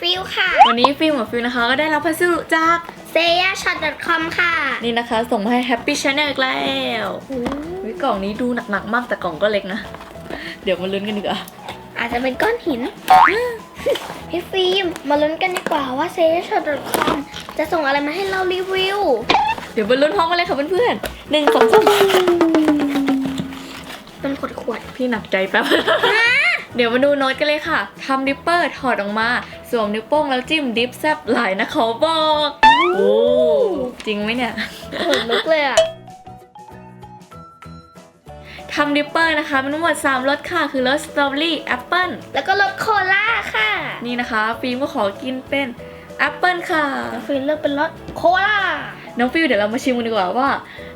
ฟิลค่ะ วันนี้ฟิล์มกับฟิลนะคะก็ได้รับพัสดุจากเซย่าช็อต .com ค่ะ นี่นะคะ ส่งมาให้ Happy Channel อีกแล้ววิกล่องนี้ดูหนักๆมากแต่กล่องก็เล็กนะ เดี๋ยวมาลุ้นกันดีกว่าอาจจะเป็นก้อนหิน พี่ฟิล์มมาลุ้นกันดีกว่าว่าเซย่าช็อต .com จะส่งอะไรมาให้เรารีวิว เดี๋ยวมาลุ้นพร้อมกันเลยค่ะเพื่อนๆหนึ่งสองสามเป็นขวดขวดพี่หนักใจแป๊บเดี๋ยวมาดูโน้ตกันเลยค่ะทำดิปเปอร์ถอดออกมา สวมนิ้วโป้งแล้วจิ้มดิฟแซบหลายนะเขาบอก โอ้จริงไหมเนี่ยขนลุกเลยอะทำดิปเปอร์นะคะมีทั้งหมด3รสค่ะ คือรสสตรอเบอรี่แอปเปิลแล้วก็รสโคลาค่ะ นี่นะคะฟิล์มก็ขอกินเป็นแอปเปิลค่ะแล้วฟิล์มเลือกเป็นรสโคลาน้องฟิลเดี๋ยวเรามาชิมกันดีกว่าว่า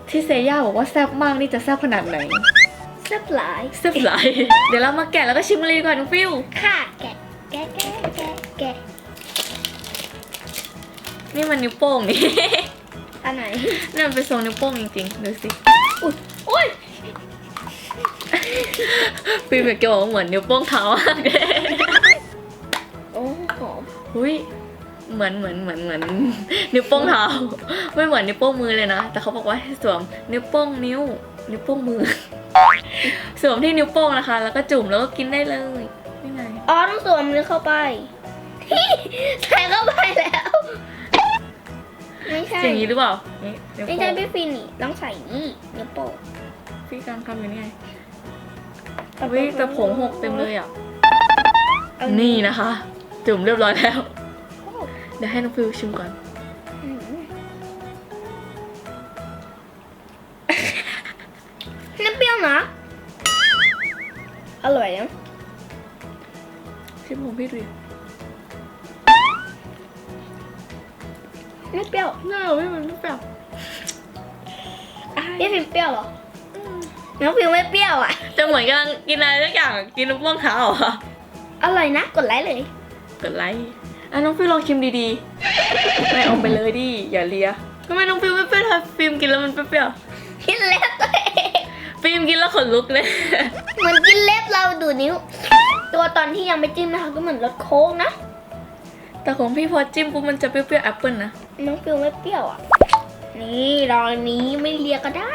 ที่เซย่าบอกว่าแซ่บมากนี่จะแซ่บขนาดไหนแซ่บหลายแซ่บหลาย เดี๋ยวเรามาแกะแล้วก็ชิมกันเลยดีกว่าน้องฟิลค่ะแกะ แกะแกะแกะแกะนี่มันนิ้วโป้งนี่ อันไหน นี่มันเป็นทรงนิ้วโป้งจริงๆ ดูสิ อุ้ยอุ้ยฟิลแบบจะบอกว่าเหมือนนิ้วโป้งเท้ามากเลยโอ้หอมอุ้ยเหมือนเหมือนเหมือนเหมือนนิ้วโป้งเท้าไม่เหมือนนิ้วโป้งมือเลยนะ แต่เขาบอกว่าให้สวมนิ้วโป้งนิ้ว นิ้วโป้งมือ สวมที่นิ้วโป้งนะคะ แล้วก็จุ่มแล้วก็กินได้เลยนี่ไง อ๋อต้องสวมมือเข้าไปใส่เข้าไปแล้ว ไม่ใช่อย่างนี้หรือเปล่านี่นิ้วไม่โป้ใช่งพี่ฟินนี่ต้องใส่นี่นิ้วโป้งพี่กำลังทำอยู่นี่ไงอุ้ยแต่ผงหกเต็มเลยอะ เอานี่นะคะ จุ่มเรียบร้อยแล้วโอ้เดี๋ยวให้น้องฟิวชิมก่อนอืมน้ำเปรี้ยวนะ อร่อยนะ ชิมของพี่ดูดิไม่เปรี้ยวน่าไม่มันไม่เปรี้ยวอะพี่ฟินเปรี้ยวเหรอน้องฟิวไม่เปรี้ยวอะ จะเหมือนกำลังกินอะไรสักอย่างกินน้ำม่วงเท้าเหรออร่อยนะ กดไลค์เลย กดไลค์อะน้องฟิวลองชิมดีๆ ไม่เอาไปเลยดิ อย่าเลียทำไมน้องฟิวไม่เปรี้ยวทำไมฟิล์มกินแล้วมันเปรี้ยวกินเล็บตัวเองๆฟิล์มกินแล้วขนลุกเลย เหมือนกินเล็บเราดูนิ้ว ตัวตอนที่ยังไม่จิ้มนะคะก็เหมือนรสโค้งนะ แต่ของพี่พอจิ้มปุ๊บมันจะเปรี้ยวๆแอปเปิลนะ น้องฟิวไม่เปรี้ยวอะ นี่รอนนี้ไม่เลียก็ได้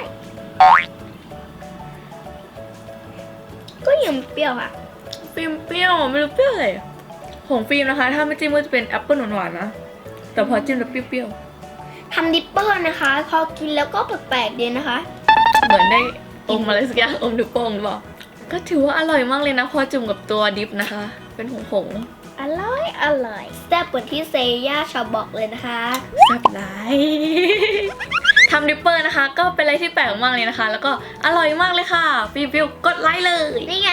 ก็ยังเปรี้ยวอะ ฟิล์มเปรี้ยวไม่รู้เปรี้ยวอะไรอะของฟิล์มนะคะ ถ้าไม่จิ้มก็จะเป็นแอปเปิลหวานๆนะ แต่พอจิ้มแล้วเปรี้ยวทำดิปเปอร์นะคะ พอกินแล้วก็แปลกๆดีนะคะ ๆ เหมือนได้อมอะไรสักอย่างอมนิ้วโป้งหรือเปล่า ก็ถือว่าอร่อยมากเลยนะพอจุ่มกับตัวดิฟนะคะ เป็นผงผงอร่อยอร่อยแซ่บเหมือนที่เซย่าชอบบอกเลยนะคะๆแซ่บหลายทำดิปเปอร์นะคะ ก็เป็นอะไรที่แปลกมากเลยนะคะ แล้วก็อร่อยมากเลยค่ะฟิวฟิวกดไลค์เลยนี่ไง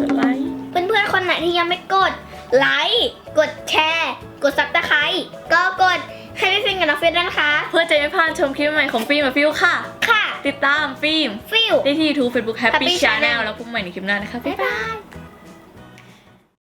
กดไลค์เพื่อนๆคนไหนที่ยังไม่กดไลค์กดแชร์ กดซับสไครต์ก็กดให้พี่ฟินกับน้องฟินด้วยนะคะ เพื่อจะไม่พลาดชมคลิปใหม่ของฟิล์มกับฟิวค่ะค่ะ ติดตามฟิล์มฟิว ได้ที่ YouTube Facebook Happy Happy Channel Channel แล้วพบกันใหม่ในคลิปหน้านะคะบ๊าบ๊ายยบายบาย